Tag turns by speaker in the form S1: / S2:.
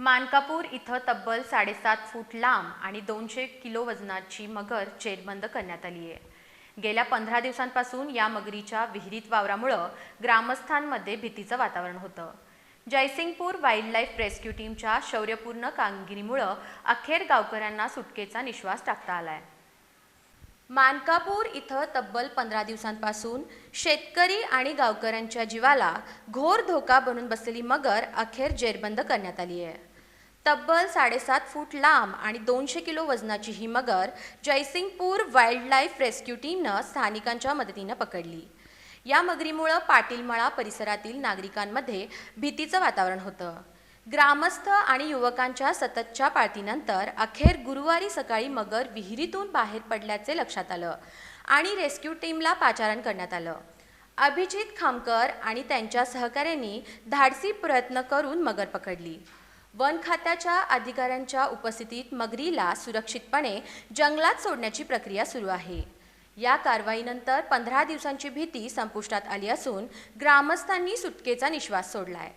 S1: मानकापूर इथं तब्बल साडेसात फूट लांब आणि दोनशे किलो वजनाची मगर जेरबंद करण्यात आली आहे. गेल्या पंधरा दिवसांपासून या मगरीच्या विहिरीत वावरामुळं ग्रामस्थांमध्ये भीतीचं वातावरण होतं. जयसिंगपूर वाईल्ड लाईफ रेस्क्यू टीमच्या शौर्यपूर्ण कामगिरीमुळं अखेर गावकऱ्यांना सुटकेचा निश्वास टाकता आलाय. मानकापूर इथं तब्बल पंधरा दिवसांपासून शेतकरी आणि गावकऱ्यांच्या जीवाला घोर धोका बनून बसलेली मगर अखेर जेरबंद करण्यात आली आहे. तब्बल साडेसात फूट लांब आणि दोनशे किलो वजनाची ही मगर जयसिंगपूर वाईल्ड लाईफ रेस्क्यू टीमनं स्थानिकांच्या मदतीनं पकडली. या मगरीमुळं पाटीलमळा परिसरातील नागरिकांमध्ये भीतीचं वातावरण होतं. ग्रामस्थ आणि युवकांच्या सततच्या पाळतीनंतर अखेर गुरुवारी सकाळी मगर विहिरीतून बाहेर पडल्याचे लक्षात आलं आणि रेस्क्यू टीमला पाचारण करण्यात आलं. अभिजित खामकर आणि त्यांच्या सहकाऱ्यांनी धाडसी प्रयत्न करून मगर पकडली. वन खात्याच्या अधिकाऱ्यांच्या उपस्थितीत मगरीला सुरक्षितपणे जंगलात सोडण्याची प्रक्रिया सुरू आहे. या कारवाईनंतर पंधरा दिवसांची भीती संपुष्टात आली असून ग्रामस्थांनी सुटकेचा निश्वास सोडलाय.